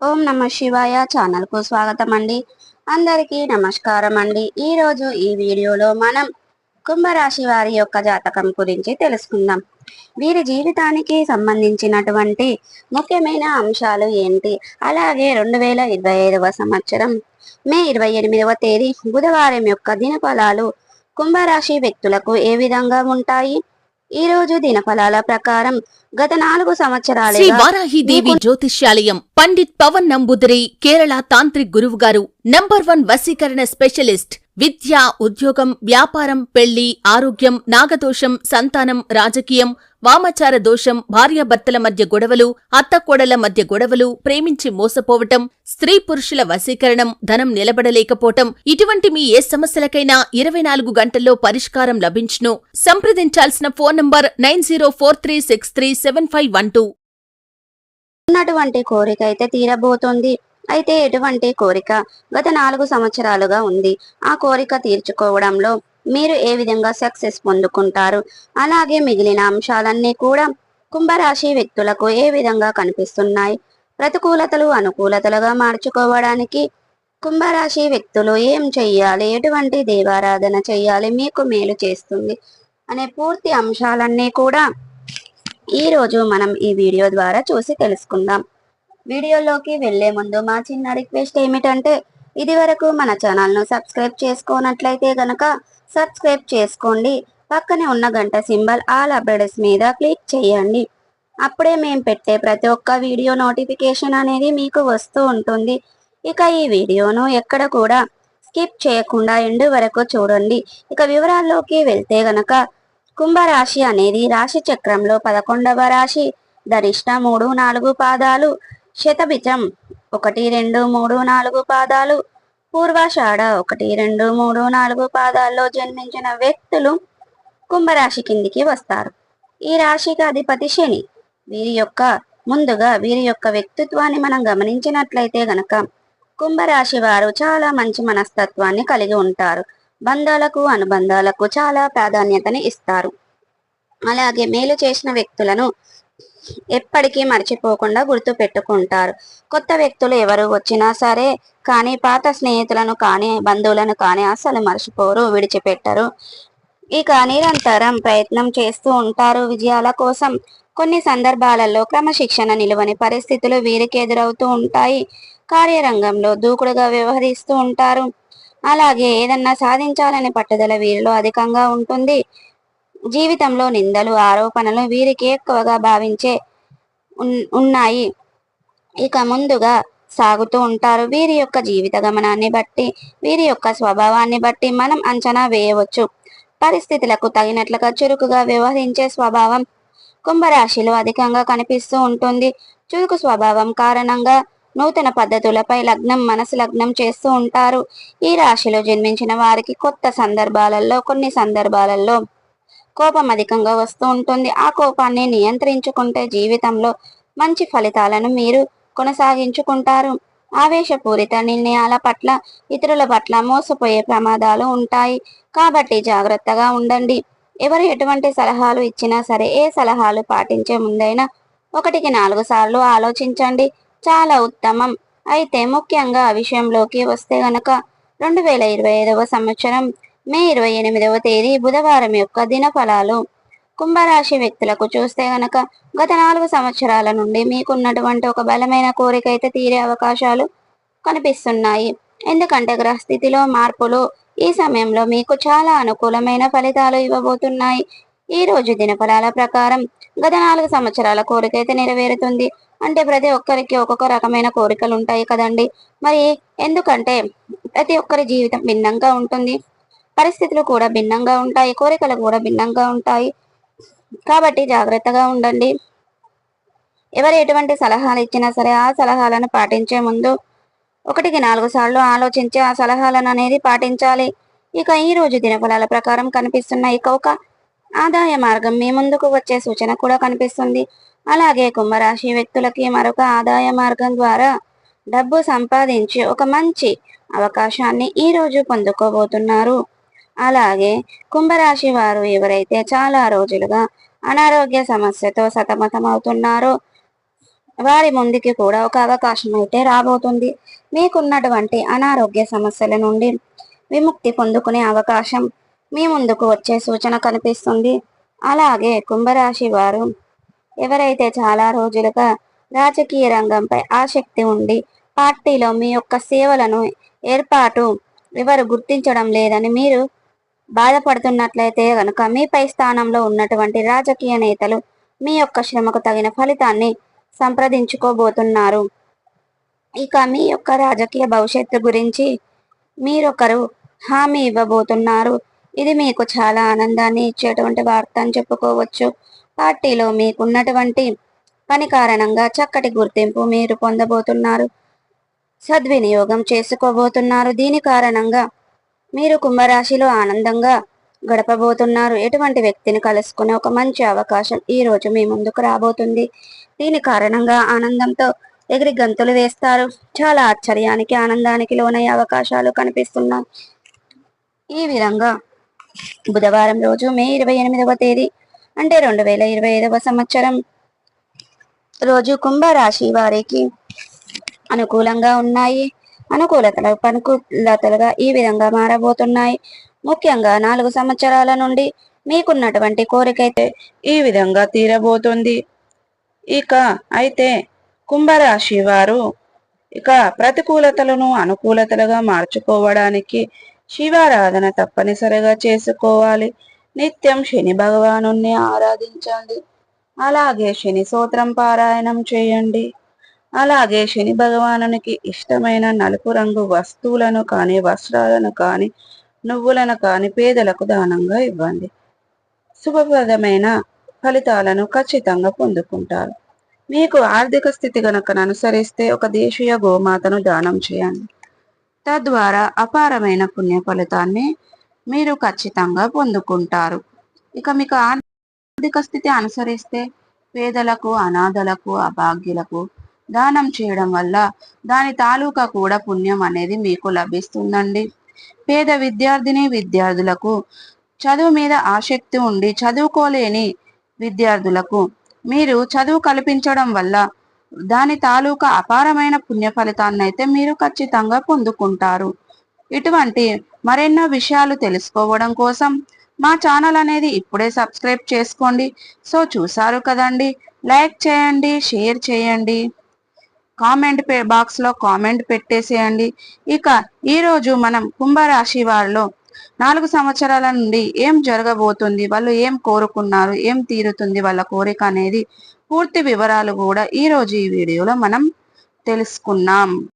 ఓం నమ శివాయ ఛానల్కు స్వాగతం అండి అందరికీ నమస్కారం అండి ఈరోజు ఈ వీడియోలో మనం కుంభరాశి వారి యొక్క జాతకం గురించి తెలుసుకుందాం. వీరి జీవితానికి సంబంధించినటువంటి ముఖ్యమైన అంశాలు ఏంటి? అలాగే రెండు వేల ఇరవై ఐదవ సంవత్సరం మే ఇరవై ఎనిమిదవ తేదీ బుధవారం యొక్క దినఫలాలు కుంభరాశి వ్యక్తులకు ఏ విధంగా ఉంటాయి? ఈ రోజు దినఫలాల ప్రకారం గత నాలుగు శ్రీ సంవత్సరాలుగా వారాహిదేవి జ్యోతిష్యాలయం పండిత్ పవన్ నంబుదిరి కేరళ తాంత్రిక్ గురువు గారు నంబర్ వన్ వశీకరణ స్పెషలిస్ట్ విద్య ఉద్యోగం వ్యాపారం పెళ్ళి ఆరోగ్యం నాగదోషం సంతానం రాజకీయం వామచార దోషం భార్యాభర్తల మధ్య గొడవలు అత్తకోడల మధ్య గొడవలు ప్రేమించి మోసపోవటం స్త్రీ పురుషుల వశీకరణం ధనం నిలబడలేకపోవటం ఇటువంటి మీ ఏ సమస్యలకైనా ఇరవై నాలుగు గంటల్లో పరిష్కారం లభించును. సంప్రదించాల్సిన phone number nine zero four three six three seven five one two. ఉన్నటువంటి కోరిక అయితే తీరబోతోంది. అయితే ఎటువంటి కోరిక గత నాలుగు సంవత్సరాలుగా ఉంది. ఆ కోరిక తీర్చుకోవడంలో మీరు ఏ విధంగా సక్సెస్ పొందుకుంటారు? అలాగే మిగిలిన అంశాలన్నీ కూడా కుంభరాశి వ్యక్తులకు ఏ విధంగా కనిపిస్తున్నాయి? ప్రతికూలతలు అనుకూలతలుగా మార్చుకోవడానికి కుంభరాశి వ్యక్తులు ఏం చెయ్యాలి? ఎటువంటి దేవారాధన చెయ్యాలి? మీకు మేలు చేస్తుంది అనే పూర్తి అంశాలన్నీ కూడా ఈరోజు మనం ఈ వీడియో ద్వారా చూసి తెలుసుకుందాం. వీడియోలోకి వెళ్ళే ముందు మా చిన్న రిక్వెస్ట్ ఏమిటంటే ఇది వరకు మన ఛానల్ను సబ్స్క్రైబ్ చేసుకోనట్లయితే గనక సబ్స్క్రైబ్ చేసుకోండి. పక్కనే ఉన్న గంట సింబల్ ఆల్ అప్డేట్స్ మీద క్లిక్ చేయండి. అప్పుడే మేము పెట్టే ప్రతి ఒక్క వీడియో నోటిఫికేషన్ అనేది మీకు వస్తూ ఉంటుంది. ఇక ఈ వీడియోను ఎక్కడ కూడా స్కిప్ చేయకుండా ఎండు వరకు చూడండి. ఇక వివరాల్లోకి వెళ్తే గనక కుంభరాశి అనేది రాశి చక్రంలో పదకొండవ రాశి. ధనిష్ట మూడు నాలుగు పాదాలు శతభిజం ఒకటి రెండు మూడు నాలుగు పాదాలు పూర్వాషాఢ ఒకటి రెండు మూడు నాలుగు పాదాల్లో జన్మించిన వ్యక్తులు కుంభరాశి కిందికి వస్తారు. ఈ రాశికి అధిపతి శని. వీరి యొక్క ముందుగా వీరి యొక్క వ్యక్తిత్వాన్ని మనం గమనించినట్లయితే గనక కుంభరాశి వారు చాలా మంచి మనస్తత్వాన్ని కలిగి ఉంటారు. బంధాలకు అనుబంధాలకు చాలా ప్రాధాన్యతని ఇస్తారు. అలాగే మేలు చేసిన వ్యక్తులను ఎప్పటికీ మర్చిపోకుండా గుర్తు పెట్టుకుంటారు కొత్త వ్యక్తులు ఎవరు వచ్చినా సరే కానీ పాత స్నేహితులను కానీ బంధువులను కానీ అసలు మర్చిపోరు విడిచిపెట్టరు. ఇక నిరంతరం ప్రయత్నం చేస్తూ ఉంటారు విజయాల కోసం. కొన్ని సందర్భాలలో క్రమశిక్షణ నిలువని పరిస్థితులు వీరికి ఎదురవుతూ ఉంటాయి. కార్యరంగంలో దూకుడుగా వ్యవహరిస్తూ ఉంటారు. అలాగే ఏదన్నా సాధించాలనే పట్టుదల వీరిలో అధికంగా ఉంటుంది. జీవితంలో నిందలు ఆరోపణలు వీరికి ఎక్కువగా భావించే ఉన్- ఉన్నాయి. ఇక ముందుగా సాగుతూ ఉంటారు. వీరి యొక్క జీవిత గమనాన్ని బట్టి వీరి యొక్క స్వభావాన్ని బట్టి మనం అంచనా వేయవచ్చు. పరిస్థితులకు తగినట్లుగా చురుకుగా వ్యవహరించే స్వభావం కుంభరాశిలో అధికంగా కనిపిస్తూ ఉంటుంది. చురుకు స్వభావం కారణంగా నూతన పద్ధతులపై లగ్నం మనసు లగ్నం చేస్తూ ఉంటారు. ఈ రాశిలో జన్మించిన వారికి కొత్త సందర్భాలలో కొన్ని సందర్భాలలో కోపం అధికంగా వస్తూ ఉంటుంది. ఆ కోపాన్ని నియంత్రించుకుంటే జీవితంలో మంచి ఫలితాలను మీరు కొనసాగించుకుంటారు. ఆవేశపూరిత నిర్ణయాల పట్ల ఇతరుల పట్ల మోసపోయే ప్రమాదాలు ఉంటాయి. కాబట్టి జాగ్రత్తగా ఉండండి. ఎవరు ఎటువంటి సలహాలు ఇచ్చినా సరే ఏ సలహాలు పాటించే ముందైనా ఒకటికి నాలుగు సార్లు ఆలోచించండి. చాలా ఉత్తమం. అయితే ముఖ్యంగా ఆ విషయంలోకి వస్తే గనక రెండు వేల ఇరవై ఐదవ సంవత్సరం మే ఇరవై ఎనిమిదవ తేదీ బుధవారం యొక్క దినఫలాలు. కుంభరాశి వ్యక్తులకు చూస్తే గనక గత నాలుగు సంవత్సరాల నుండి మీకున్నటువంటి ఒక బలమైన కోరిక అయితే తీరే అవకాశాలు కనిపిస్తున్నాయి. ఎందుకంటే గ్రహస్థితిలో మార్పులు ఈ సమయంలో మీకు చాలా అనుకూలమైన ఫలితాలు ఇవ్వబోతున్నాయి. ఈ రోజు దినఫలాల ప్రకారం గత నాలుగు సంవత్సరాల కోరిక అయితే నెరవేరుతుంది. అంటే ప్రతి ఒక్కరికి ఒక్కొక్క రకమైన కోరికలు ఉంటాయి కదండి. మరి ఎందుకంటే ప్రతి ఒక్కరి జీవితం భిన్నంగా ఉంటుంది. పరిస్థితులు కూడా భిన్నంగా ఉంటాయి కోరికలు కూడా భిన్నంగా ఉంటాయి. కాబట్టి జాగ్రత్తగా ఉండండి. ఎవరు ఎటువంటి సలహాలు ఇచ్చినా సరే ఆ సలహాలను పాటించే ముందు ఒకటికి నాలుగు సార్లు ఆలోచించి ఆ సలహాలను అనేది పాటించాలి. ఇక ఈ రోజు దినఫలాల ప్రకారం కనిపిస్తున్న ఇక ఒక ఆదాయ మార్గం మీ ముందుకు వచ్చే సూచన కూడా కనిపిస్తుంది. అలాగే కుంభరాశి వ్యక్తులకి మరొక ఆదాయ మార్గం ద్వారా డబ్బు సంపాదించి ఒక మంచి అవకాశాన్ని ఈ రోజు పొందుకోబోతున్నారు. అలాగే కుంభరాశి వారు ఎవరైతే చాలా రోజులుగా అనారోగ్య సమస్యతో సతమతమవుతున్నారో వారి ముందుకి కూడా ఒక అవకాశం అయితే రాబోతుంది. మీకున్నటువంటి అనారోగ్య సమస్యల నుండి విముక్తి పొందుకునే అవకాశం మీ ముందుకు వచ్చే సూచన కనిపిస్తుంది. అలాగే కుంభరాశి వారు ఎవరైతే చాలా రోజులుగా రాజకీయ రంగంపై ఆసక్తి ఉండి పార్టీలో మీ యొక్క సేవలను ఏర్పాటు ఎవరు గుర్తించడం లేదని మీరు బాధపడుతున్నట్లయితే కనుక మీపై స్థానంలో ఉన్నటువంటి రాజకీయ నేతలు మీ యొక్క శ్రమకు తగిన ఫలితాన్ని సంప్రదించుకోబోతున్నారు. ఇక మీ యొక్క రాజకీయ భవిష్యత్తు గురించి మీరొకరు హామీ ఇవ్వబోతున్నారు. ఇది మీకు చాలా ఆనందాన్ని ఇచ్చేటువంటి వార్త అని చెప్పుకోవచ్చు. పార్టీలో మీకున్నటువంటి పని కారణంగా చక్కటి గుర్తింపు మీరు పొందబోతున్నారు. సద్వినియోగం చేసుకోబోతున్నారు. దీని కారణంగా మీరు కుంభరాశిలో ఆనందంగా గడపబోతున్నారు. ఎటువంటి వ్యక్తిని కలుసుకునే ఒక మంచి అవకాశం ఈ రోజు మీ ముందుకు రాబోతుంది. దీని కారణంగా ఆనందంతో ఎగిరి గంతులు వేస్తారు. చాలా ఆశ్చర్యానికి ఆనందానికి లోనయ్యే అవకాశాలు కనిపిస్తున్నాయి. ఈ విధంగా బుధవారం రోజు మే ఇరవై ఎనిమిదవ తేదీ అంటే రెండు వేల ఇరవై ఐదవ సంవత్సరం రోజు కుంభరాశి వారికి అనుకూలంగా ఉన్నాయి. అనుకూలతలు పనుకూలతలుగా ఈ విధంగా మారబోతున్నాయి. ముఖ్యంగా నాలుగు సంవత్సరాల నుండి మీకున్నటువంటి కోరిక అయితే ఈ విధంగా తీరబోతుంది. ఇక అయితే కుంభరాశి వారు ఇక ప్రతికూలతలను అనుకూలతలుగా మార్చుకోవడానికి శివారాధన తప్పనిసరిగా చేసుకోవాలి. నిత్యం శని భగవాను ఆరాధించండి. అలాగే శని సూత్రం పారాయణం చేయండి. అలాగే శని భగవానునికి ఇష్టమైన నలుపు రంగు వస్తువులను కానీ వస్త్రాలను కానీ నువ్వులను కానీ పేదలకు దానంగా ఇవ్వండి. శుభప్రదమైన ఫలితాలను ఖచ్చితంగా పొందుకుంటారు. మీకు ఆర్థిక స్థితి గనక అనుసరిస్తే ఒక దేశీయ గోమాతను దానం చేయండి. తద్వారా అపారమైన పుణ్య ఫలితాన్ని మీరు ఖచ్చితంగా పొందుకుంటారు. ఇక మీకు ఆర్థిక స్థితి అనుసరిస్తే పేదలకు అనాథలకు అభాగ్యులకు దానం చేయడం వల్ల దాని తాలూకా కూడా పుణ్యం అనేది మీకు లభిస్తుందండి. పేద విద్యార్థిని విద్యార్థులకు చదువు మీద ఆసక్తి ఉండి చదువుకోలేని విద్యార్థులకు మీరు చదువు కల్పించడం వల్ల దాని తాలూకా అపారమైన పుణ్య ఫలితాన్ని అయితే మీరు ఖచ్చితంగా పొందుకుంటారు. ఇటువంటి మరెన్నో విషయాలు తెలుసుకోవడం కోసం మా ఛానల్ అనేది ఇప్పుడే సబ్స్క్రైబ్ చేసుకోండి. సో చూసారు కదండి. లైక్ చేయండి షేర్ చేయండి. కామెంట్ బాక్స్లో కామెంట్ పెట్టేసేయండి. ఇక ఈరోజు మనం కుంభరాశి వారిలో నాలుగు సంవత్సరాల నుండి ఏం జరగబోతుంది వాళ్ళు ఏం కోరుకున్నారు ఏం తీరుతుంది వాళ్ళ కోరిక అనేది పూర్తి వివరాలు కూడా ఈ రోజు ఈ వీడియోలో మనం తెలుసుకున్నాం.